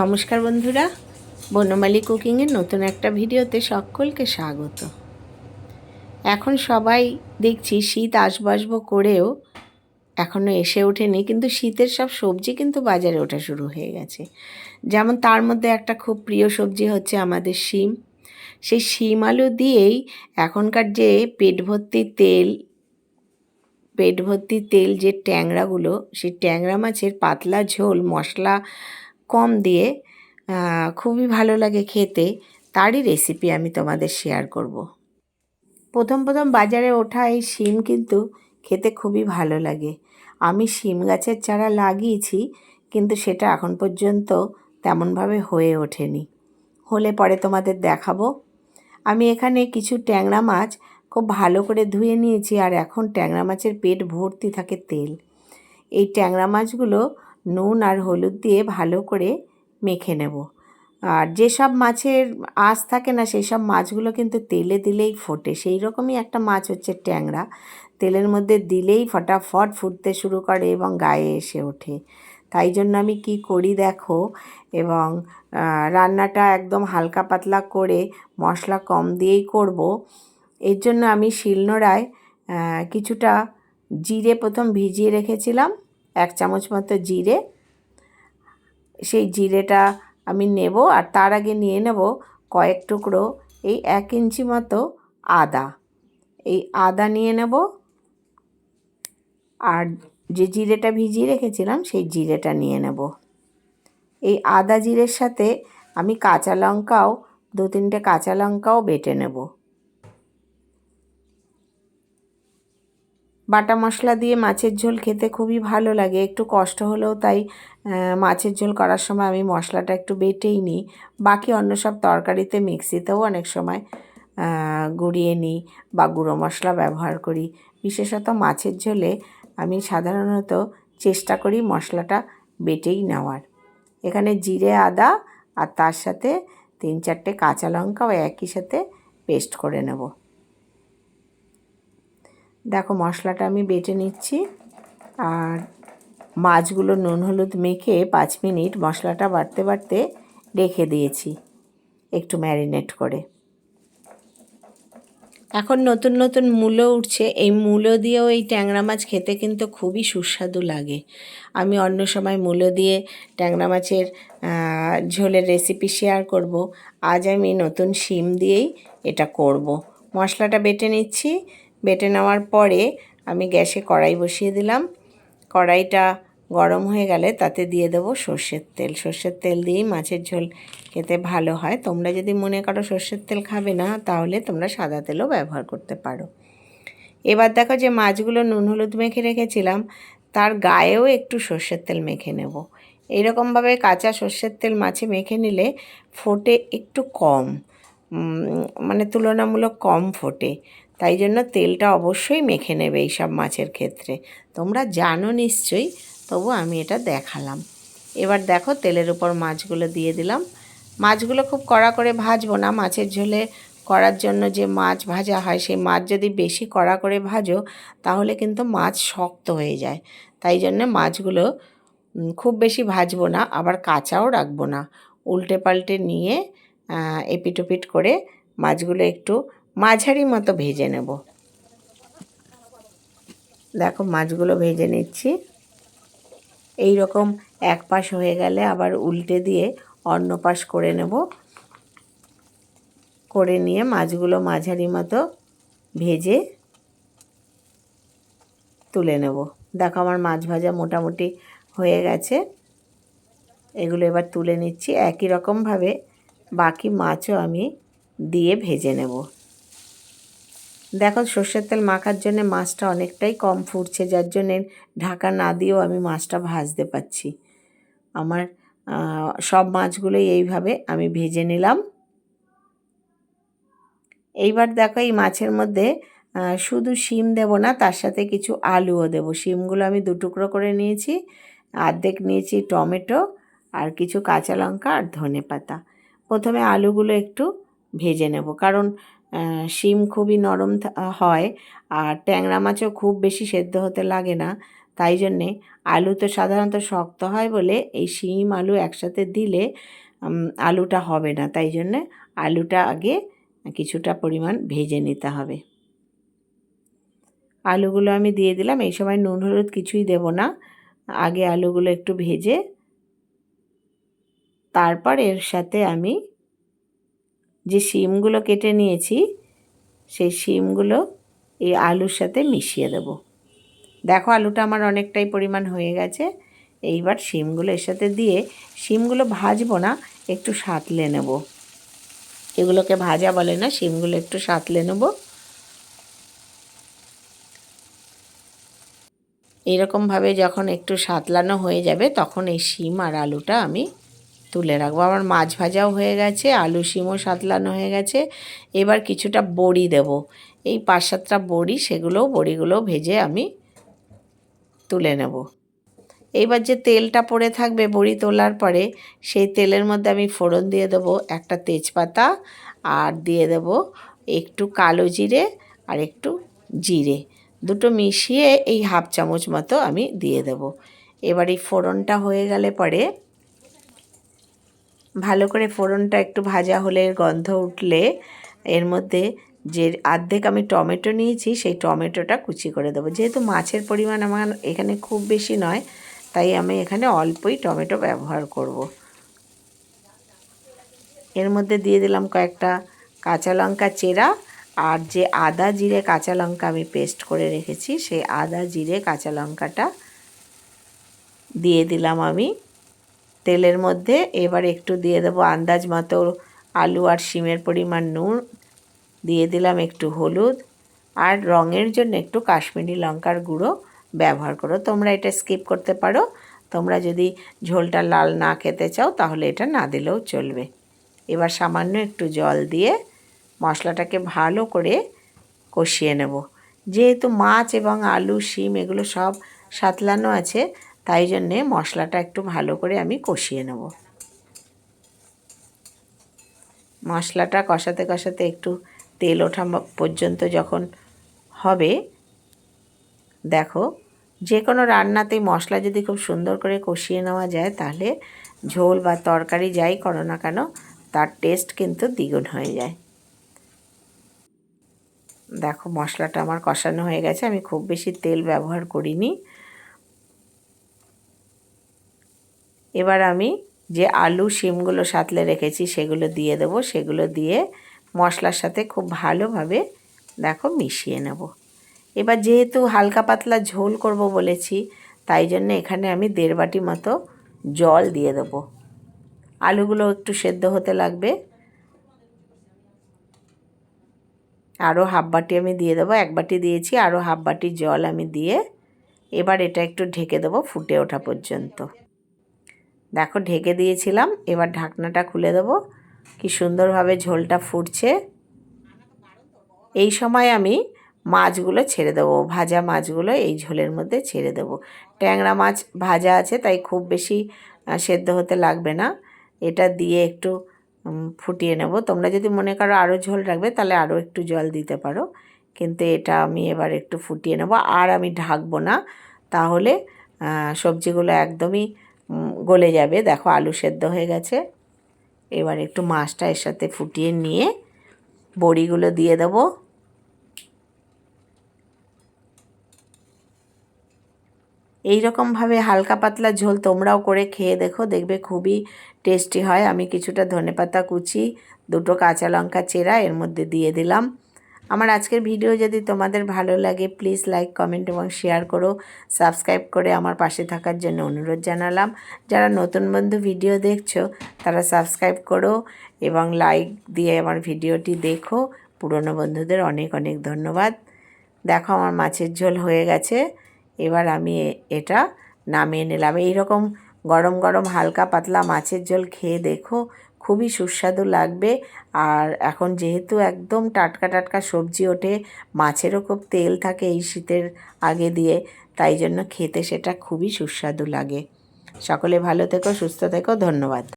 নমস্কার বন্ধুরা, বনমালী কুকিংয়ের নতুন একটা ভিডিওতে সকলকে স্বাগত। এখন সবাই দেখছি শীত আসব আসব করেও এখনও এসে ওঠেনি, কিন্তু শীতের সব সবজি কিন্তু বাজারে ওঠা শুরু হয়ে গেছে। যেমন তার মধ্যে একটা খুব প্রিয় সবজি হচ্ছে আমাদের শিম। সেই শিম আলু দিয়েই এখনকার যে পেট ভর্তি তেল পেট ভর্তি তেল যে ট্যাংরাগুলো, সেই ট্যাংরা মাছের পাতলা ঝোল, মশলা কম দিয়ে খুবই ভালো লাগে খেতে, তারই রেসিপি আমি তোমাদের শেয়ার করব। প্রথম প্রথম বাজারে ওঠা এই শিম কিন্তু খেতে খুবই ভালো লাগে। আমি শিম গাছের চারা লাগিয়েছি, কিন্তু সেটা এখন পর্যন্ত তেমনভাবে হয়ে ওঠেনি। হলে পরে তোমাদের দেখাবো। আমি এখানে কিছু ট্যাংরা মাছ খুব ভালো করে ধুয়ে নিয়েছি, আর এখন ট্যাংরা মাছের পেট ভর্তি থাকে তেল। এই ট্যাংরা মাছগুলো নুন আর হলুদ দিয়ে ভালো করে মেখে নেব। আর যেসব মাছের আঁশ থাকে না সেই সব মাছগুলো কিন্তু তেলে দিলেই ফোটে। সেই রকমই একটা মাছ হচ্ছে ট্যাংরা। তেলের মধ্যে দিলেই ফটাফট ফুটতে শুরু করে এবং গায়ে এসে ওঠে। তাই জন্য আমি কি করি দেখো? এবং রান্নাটা একদম হালকা পাতলা করে মশলা কম দিয়েই করব। এর জন্য আমি শিলনোড়ায় কিছুটা জিরে প্রথম ভিজিয়ে রেখেছিলাম। এক চামচ মতো জিরে। সেই জিরেটা আমি নেব আর তার আগে নিয়ে নেব কয়েক টুকরো এই এক ইঞ্চি মতো আদা। এই আদা নিয়ে নেব। আর যে জিরেটা ভিজিয়ে রেখেছিলাম সেই জিরেটা নিয়ে নেব। এই আদা জিরের সাথে আমি কাঁচা লঙ্কাও, দু তিনটে কাঁচা লঙ্কাও বেটে নেব। বাটা মশলা দিয়ে মাছের ঝোল খেতে খুবই ভালো লাগে। একটু কষ্ট হলেও তাই মাছের ঝোল করার সময় আমি মশলাটা একটু বেটেই নিই। বাকি অন্য সব তরকারিতে মিক্সিতেও অনেক সময় গুঁড়িয়ে নিই বা গুঁড়ো মশলা ব্যবহার করি। বিশেষত মাছের ঝোলে আমি সাধারণত চেষ্টা করি মশলাটা বেটেই নেওয়ার। এখানে জিরে, আদা আর তার সাথে তিন চারটে কাঁচা লঙ্কাও একই সাথে পেস্ট করে নেব। দেখো মশলাটা আমি বেটে নিচ্ছি আর মাছগুলো নুন হলুদ মেখে পাঁচ মিনিট মশলাটা বাড়তে বাড়তে রেখে দিয়েছি একটু ম্যারিনেট করে। এখন নতুন নতুন মূলো উঠছে। এই মূলো দিয়েও এই ট্যাংরা মাছ খেতে কিন্তু খুবই সুস্বাদু লাগে। আমি অন্য সময় মূলো দিয়ে ট্যাংরা মাছের ঝোলের রেসিপি শেয়ার করব। আজ আমি নতুন শিম দিয়েই এটা করব। মশলাটা বেটে নিচ্ছি। বেটে নেওয়ার পরে আমি গ্যাসে কড়াই বসিয়ে দিলাম। কড়াইটা গরম হয়ে গেলে তাতে দিয়ে দেবো সর্ষের তেল। সর্ষের তেল দিয়েই মাছের ঝোল খেতে ভালো হয়। তোমরা যদি মনে করো সর্ষের তেল খাবে না, তাহলে তোমরা সাদা তেলও ব্যবহার করতে পারো। এবার দেখো যে মাছগুলো নুন হলুদ মেখে রেখেছিলাম, তার গায়েও একটু সর্ষের তেল মেখে নেব। এইরকমভাবে কাঁচা সর্ষের তেল মাছে মেখে নিলে ফোটে একটু কম। মানে তুলনামূলক কম ফোটে। তাই জন্য তেলটা অবশ্যই মেখে নেবে এইসব মাছের ক্ষেত্রে। তোমরা জানো নিশ্চয়ই, তবু আমি এটা দেখালাম। এবার দেখো তেলের উপর মাছগুলো দিয়ে দিলাম। মাছগুলো খুব কড়া করে ভাজবো না। মাছের ঝোলে করার জন্য যে মাছ ভাজা হয়, সেই মাছ যদি বেশি কড়া করে ভাজো, তাহলে কিন্তু মাছ শক্ত হয়ে যায়। তাই জন্য মাছগুলো খুব বেশি ভাজবো না, আবার কাঁচাও রাখব না। উল্টে পাল্টে নিয়ে আহ, এপিট ওপিট করে মাছগুলো একটু মাঝারি মতো ভেজে নেব। দেখো মাছগুলো ভেজে নিচ্ছি। এই রকম এক পাশ হয়ে গেলে আবার উল্টে দিয়ে অন্য পাশ করে নেব। করে নিয়ে মাছগুলো মাঝারি মতো ভেজে তুলে নেব। দেখো আমার মাছ ভাজা মোটামুটি হয়ে গেছে। এগুলো এবার তুলে নিচ্ছি। একই রকমভাবে বাকি মাছও আমি দিয়ে ভেজে নেব। দেখো, সর্ষের তেল মাখার জন্য মাছটা অনেকটাই কম ফুটছে, যার জন্যে ঢাকা না দিয়েও আমি মাছটা ভাজতে পারছি। আমার সব মাছগুলোই এইভাবে আমি ভেজে নিলাম। এইবার দেখো, এই মাছের মধ্যে শুধু শিম দেব না, তার সাথে কিছু আলুও দেব। শিমগুলো আমি দু টুকরো করে নিয়েছি অর্ধেক নিয়েছি টমেটো, আর কিছু কাঁচা লঙ্কা আর ধনে পাতা। প্রথমে আলুগুলো একটু ভেজে নেব। কারণ শিম খুবই নরম হয় আর ট্যাংরা মাছও খুব বেশি সেদ্ধ হতে লাগে না। তাই জন্যে আলু তো সাধারণত শক্ত হয় বলে এই শিম, আলু একসাথে দিলে আলুটা হবে না। তাই জন্যে আলুটা আগে কিছুটা পরিমাণ ভেজে নিতে হবে। আলুগুলো আমি দিয়ে দিলাম। এই সময় নুন, হলুদ কিছুই দেব না। আগে আলুগুলো একটু ভেজে তারপর এর সাথে আমি যে শিমগুলো কেটে নিয়েছি, সেই শিমগুলো এই আলুর সাথে মিশিয়ে দেব। দেখো আলুটা আমার অনেকটাই পরিমাণ হয়ে গেছে। এইবার শিমগুলো এর সাথে দিয়ে শিমগুলো ভাজবো না, একটু সাঁতলে নেব। এগুলোকে ভাজা বলে না, শিমগুলো একটু সাঁতলে নেব। এইরকমভাবে যখন একটু সাঁতলানো হয়ে যাবে, তখন এই শিম আর আলুটা আমি তুলে রাখব। আমার মাছ ভাজাও হয়ে গেছে, আলু শিমও সাঁতলানো হয়ে গেছে। এবার কিছুটা বড়ি দেব। এই পাঁচ সাতটা বড়ি, সেগুলোও বড়িগুলো ভেজে আমি তুলে নেব। এইবার যে তেলটা পড়ে থাকবে বড়ি তোলার পরে, সেই তেলের মধ্যে আমি ফোড়ন দিয়ে দেবো একটা তেজপাতা আর দিয়ে দেব একটু কালো জিরে আর একটু জিরে। দুটো মিশিয়ে এই হাফ চামচ মতো আমি দিয়ে দেব। এবার এই ফোড়নটা হয়ে গেলে পরে ভালো করে ফোড়নটা একটু ভাজা হলে গন্ধ উঠলে এর মধ্যে যে আর্ধেক আমি টমেটো নিয়েছি, সেই টমেটোটা কুচি করে দেবো যেহেতু মাছের পরিমাণ আমার এখানে খুব বেশি নয়, তাই আমি এখানে অল্পই টমেটো ব্যবহার করব। এর মধ্যে দিয়ে দিলাম কয়েকটা কাঁচা লঙ্কা চেরা আর যে আদা জিরে কাঁচা লঙ্কা আমি পেস্ট করে রেখেছি, সেই আদা জিরে কাঁচা লঙ্কাটা দিয়ে দিলাম আমি তেলের মধ্যে এবার একটু দিয়ে দেবো আন্দাজ মতো আলু আর শিমের পরিমাণ নুন। দিয়ে দিলাম একটু হলুদ। আর রঙের জন্য একটু কাশ্মীরি লঙ্কার গুঁড়ো ব্যবহার করো। তোমরা এটা স্কিপ করতে পারো। তোমরা যদি ঝোলটা লাল না খেতে চাও, তাহলে এটা না দিলেও চলবে। এবার সামান্য একটু জল দিয়ে মশলাটাকে ভালো করে কষিয়ে নেব। যেহেতু মাছ এবং আলু, শিম এগুলো সব সাতলানো আছে তাই জন্যে মশলাটা একটু ভালো করে আমি কষিয়ে নেব। মশলাটা কষাতে কষাতে একটু তেল ওঠা পর্যন্ত যখন হবে, দেখো যে কোনো রান্নাতেই মশলা যদি খুব সুন্দর করে কষিয়ে নেওয়া যায়, তাহলে ঝোল বা তরকারি যাই করো না কেন, তার টেস্ট কিন্তু দ্বিগুণ হয়ে যায়। দেখো মশলাটা আমার কষানো হয়ে গেছে, আমি খুব বেশি তেল ব্যবহার করিনি। এবার আমি যে আলু শিমগুলো সাতলে রেখেছি সেগুলো দিয়ে দেবো। সেগুলো দিয়ে মশলার সাথে খুব ভালোভাবে দেখো মিশিয়ে নেব। এবার যেহেতু হালকা পাতলা ঝোল করব বলেছি, তাই জন্য এখানে আমি দেড় বাটি মতো জল দিয়ে দেবো। আলুগুলো একটু সেদ্ধ হতে লাগবে। আরও হাফ বাটি আমি দিয়ে দেবো। এক বাটি দিয়েছি আরও হাফ বাটি জল আমি দিয়ে এবার এটা একটু ঢেকে দেবো ফুটে ওঠা পর্যন্ত। দেখো ঢেকে দিয়েছিলাম, এবার ঢাকনাটা খুলে দেবো। কি সুন্দরভাবে ঝোলটা ফুটছে। এই সময় আমি মাছগুলো ছেড়ে দেবো, ভাজা মাছগুলো এই ঝোলের মধ্যে ছেড়ে দেবো। ট্যাংরা মাছ ভাজা আছে, তাই খুব বেশি সেদ্ধ হতে লাগবে না। এটা দিয়ে একটু ফুটিয়ে নেব। তোমরা যদি মনে করো আরও ঝোল রাখবে, তাহলে আরও একটু জল দিতে পারো। কিন্তু এটা আমি এবার একটু ফুটিয়ে নেব। আর আমি ঢাকবো না, তাহলে সবজিগুলো একদমই গলে যাবে। দেখো আলু সেদ্ধ হয়ে গেছে। এবার একটু মাছটা এর সাথে ফুটিয়ে নিয়ে বড়িগুলো দিয়ে দেবো। এই রকমভাবে হালকা পাতলা ঝোল তোমরাও করে খেয়ে দেখো, দেখবে খুবই টেস্টি হয়। আমি কিছুটা ধনেপাতা কুচি, দুটো কাঁচা লঙ্কা চেরা এর মধ্যে দিয়ে দিলাম। আমার আজকের ভিডিও যদি তোমাদের ভালো লাগে প্লিজ লাইক কমেন্ট এবং শেয়ার করো। সাবস্ক্রাইব করে আমার পাশে থাকার জন্য অনুরোধ জানালাম। যারা নতুন বন্ধু ভিডিও দেখছ, তারা সাবস্ক্রাইব করো এবং লাইক দিয়ে আমার ভিডিওটি দেখো। পুরনো বন্ধুদের অনেক অনেক ধন্যবাদ। দেখো আমার মাছের ঝোল হয়ে গেছে। এবার আমি এটা নামিয়ে নিলাম। এইরকম গরম গরম হালকা পাতলা মাছের ঝোল খেয়ে দেখো খুবই সুস্বাদু লাগবে। আর এখন যেহেতু একদম টাটকা টাটকা সবজি ওঠে, মাছেরও খুব তেল থাকে এই শীতের আগে দিয়ে, তাই জন্য খেতে সেটা খুবই সুস্বাদু লাগে। সকলে ভালো থেকো, সুস্থ থেকো, ধন্যবাদ।